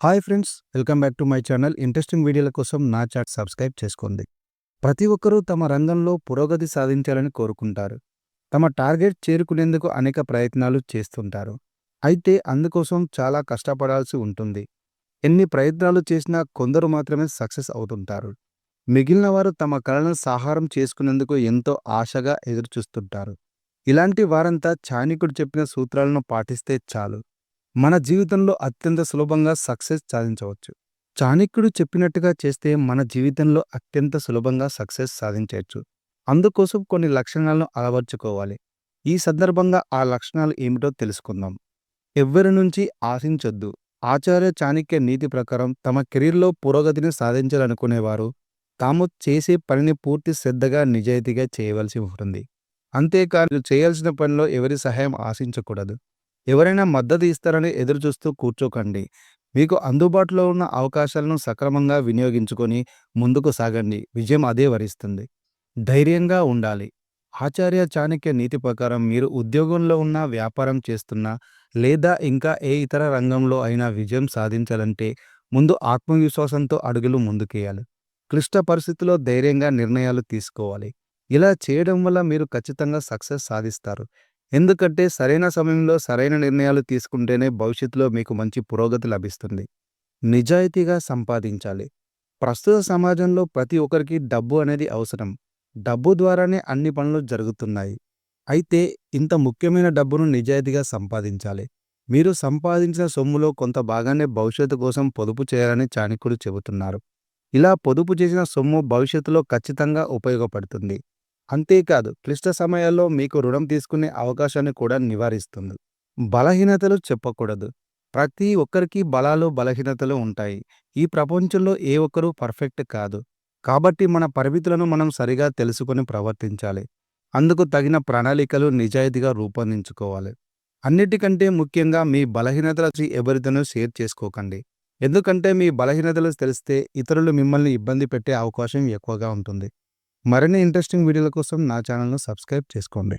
Hi friends welcome back to my channel. Interesting వీడియోల కోసం నా చాట్ సబ్స్క్రైబ్ చేసుకోండి. ప్రతి ఒక్కరూ తమ రంగంలో పురోగతి సాధించాలని కోరుకుంటారు. తమ టార్గెట్ చేరుకునేందుకు అనేక ప్రయత్నాలు చేస్తుంటారు. అయితే అందుకోసం చాలా కష్టపడాల్సి ఉంటుంది. ఎన్ని ప్రయత్నాలు చేసినా కొందరు మాత్రమే సక్సెస్ అవుతుంటారు. మిగిలిన వారు తమ కళలను సాహారం చేసుకునేందుకు ఎంతో ఆశగా ఎదురుచూస్తుంటారు. ఇలాంటి వారంతా చాణికుడు చెప్పిన సూత్రాలను పాటిస్తే చాలు. మన జీవితంలో అత్యంత సులభంగా సక్సెస్ సాధించవచ్చు. చాణక్యుడు చెప్పినట్టుగా చేస్తే మన జీవితంలో అత్యంత సులభంగా సక్సెస్ సాధించవచ్చు. అందుకోసం కొన్ని లక్షణాలను అలవర్చుకోవాలి. ఈ సందర్భంగా ఆ లక్షణాలు ఏమిటో తెలుసుకుందాం. ఎవ్వరి నుంచి ఆశించొద్దు. ఆచార్య చాణక్య నీతి ప్రకారం తమ కెరీర్లో పురోగతిని సాధించాలనుకునేవారు. తాము చేసే పనిని పూర్తి శ్రద్ధగా నిజాయితీగా చేయవలసి ఉంటుంది. అంతేకాదు చేయాల్సిన పనిలో ఎవరి సహాయం ఆశించకూడదు. ఎవరైనా మద్దతు ఇస్తారని ఎదురుచూస్తూ కూర్చోకండి. మీకు అందుబాటులో ఉన్న అవకాశాలను సక్రమంగా వినియోగించుకొని ముందుకు సాగండి. విజయం అదే వరిస్తుంది. ధైర్యంగా ఉండాలి. ఆచార్య చాణక్య నీతి ప్రకారం మీరు ఉద్యోగంలో ఉన్న వ్యాపారం చేస్తున్నా లేదా ఇంకా ఏ ఇతర రంగంలో అయినా విజయం సాధించాలంటే ముందు ఆత్మవిశ్వాసంతో అడుగులు ముందుకేయాలి. క్లిష్ట పరిస్థితుల్లో ధైర్యంగా నిర్ణయాలు తీసుకోవాలి. ఇలా చేయడం వల్ల మీరు ఖచ్చితంగా సక్సెస్ సాధిస్తారు. ఎందుకంటే సరైన సమయంలో సరైన నిర్ణయాలు తీసుకుంటేనే భవిష్యత్తులో మీకు మంచి పురోగతి లభిస్తుంది. నిజాయితీగా సంపాదించాలి. ప్రస్తుత సమాజంలో ప్రతి ఒక్కరికి డబ్బు అనేది అవసరం. డబ్బు ద్వారానే అన్ని పనులు జరుగుతున్నాయి. అయితే ఇంత ముఖ్యమైన డబ్బును నిజాయితీగా సంపాదించాలి. మీరు సంపాదించిన సొమ్ములో కొంత భాగాన్ని భవిష్యత్తు కోసం పొదుపు చేయాలని చాణిక్యులు చెబుతున్నారు. ఇలా పొదుపు చేసిన సొమ్ము భవిష్యత్తులో ఖచ్చితంగా ఉపయోగపడుతుంది. అంతేకాదు క్లిష్ట సమయాల్లో మీకు రుణం తీసుకునే అవకాశాన్ని కూడా నివారిస్తుంది. బలహీనతలు చెప్పకూడదు. ప్రతి ఒక్కరికి బలాలు బలహీనతలు ఉంటాయి. ఈ ప్రపంచంలో ఏ ఒక్కరూ పర్ఫెక్ట్ కాదు. కాబట్టి మన పరిమితులను మనం సరిగా తెలుసుకొని ప్రవర్తించాలి. అందుకు తగిన ప్రణాళికలు నిజాయితీగా రూపొందించుకోవాలి. అన్నిటికంటే ముఖ్యంగా మీ బలహీనతల ఎవరితోనూ షేర్ చేసుకోకండి. ఎందుకంటే మీ బలహీనతలు తెలిస్తే ఇతరులు మిమ్మల్ని ఇబ్బంది పెట్టే అవకాశం ఎక్కువగా ఉంటుంది. మరిన్ని ఇంట్రెస్టింగ్ వీడియోల కోసం నా ఛానల్ను సబ్స్క్రైబ్ చేసుకోండి.